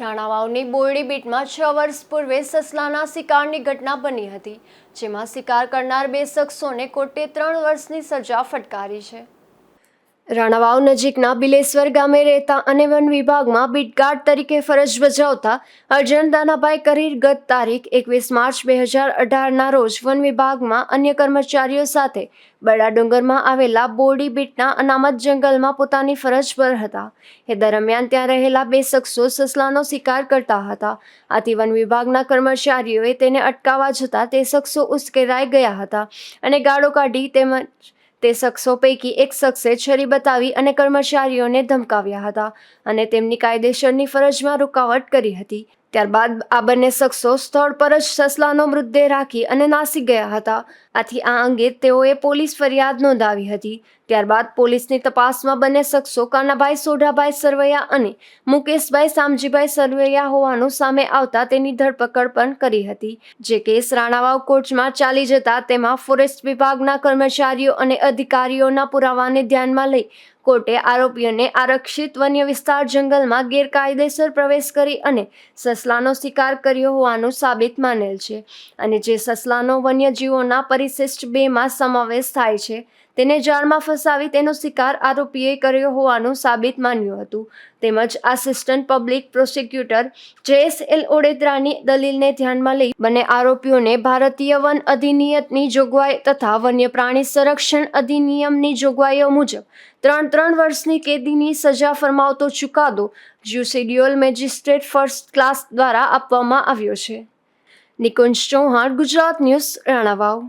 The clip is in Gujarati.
રાણાવાવની બોરડી બીટમાં છ વર્ષ પૂર્વે સસલાના શિકારની ઘટના બની હતી, જેમાં શિકાર કરનાર બે શખ્સોને કોર્ટે ત્રણ વર્ષની સજા ફટકારી છે. રાણાવાવ નજીકના બિલેશ્વર ગામે રહેતા અને વન વિભાગમાં બીટગાર્ડ તરીકે ફરજ બજાવતા અર્જન દાનાભાઈ કરીર ગત તારીખ એકવીસ માર્ચ બે હજાર અઢારના રોજ વન વિભાગમાં અન્ય કર્મચારીઓ સાથે બડાડુંગરમાં આવેલા બોરડી બીટના અનામત જંગલમાં પોતાની ફરજ પર હતા. એ દરમિયાન ત્યાં રહેલા બે શખ્સો સસલાનો શિકાર કરતા હતા. આથી વન વિભાગના કર્મચારીઓએ તેને અટકાવવા જતાં તે શખ્સો ઉશ્કેરાઈ ગયા હતા અને ગાળો કાઢી તેમજ તે શખ્સો પૈકી એક શખ્સે છરી બતાવી અને કર્મચારીઓને ધમકાવ્યા હતા અને તેમની કાયદેસરની ફરજમાં રૂકાવટ કરી હતી. ત્યારબાદ આ બંને શખ્સો સ્થળ પર જ સસલાનો મૃતદેહ રાખી અને નાસી ગયા હતા. આથી આ અંગે તેઓએ પોલીસ ફરિયાદ નોંધાવી હતી. ત્યારબાદ પોલીસની તપાસમાં બંને શખ્સો કાનાભાઈ સોઢાભાઈ સરવૈયા અને મુકેશભાઈ સામજીભાઈ સરવૈયા હોવાનું સામે આવતા તેની ધરપકડ પણ કરી હતી. જે કેસ રાણાવાવ કોર્ટમાં ચાલી જતા તેમાં ફોરેસ્ટ વિભાગના કર્મચારીઓ અને અધિકારીઓના પુરાવાને ધ્યાનમાં લઈ કોર્ટે આરોપીઓને આરક્ષિત વન્ય વિસ્તાર જંગલમાં ગેરકાયદેસર પ્રવેશ કરી અને સસલાનો શિકાર કર્યો હોવાનું સાબિત માનેલ છે. અને જે સસલાનો વન્યજીવોના પરિશિષ્ટ બેમાં સમાવેશ થાય છે તેને જાળમાં ફસાવી તેનો શિકાર આરોપીએ કર્યો હોવાનું સાબિત માન્યું હતું. તેમજ આસિસ્ટન્ટ પબ્લિક પ્રોસિક્યુટર જેએસએલ ઓડેદરાની દલીલને ધ્યાનમાં લઈ બંને આરોપીઓને ભારતીય વન અધિનિયમની જોગવાઈ તથા વન્ય પ્રાણી સંરક્ષણ અધિનિયમની જોગવાઈઓ મુજબ ત્રણ ત્રણ વર્ષની કેદીની સજા ફરમાવતો ચુકાદો જ્યુસિડિયોલ મેજિસ્ટ્રેટ ફર્સ્ટ ક્લાસ દ્વારા આપવામાં આવ્યો છે. નિકુંજ ચૌહાણ, ગુજરાત ન્યૂઝ, રાણાવાવ.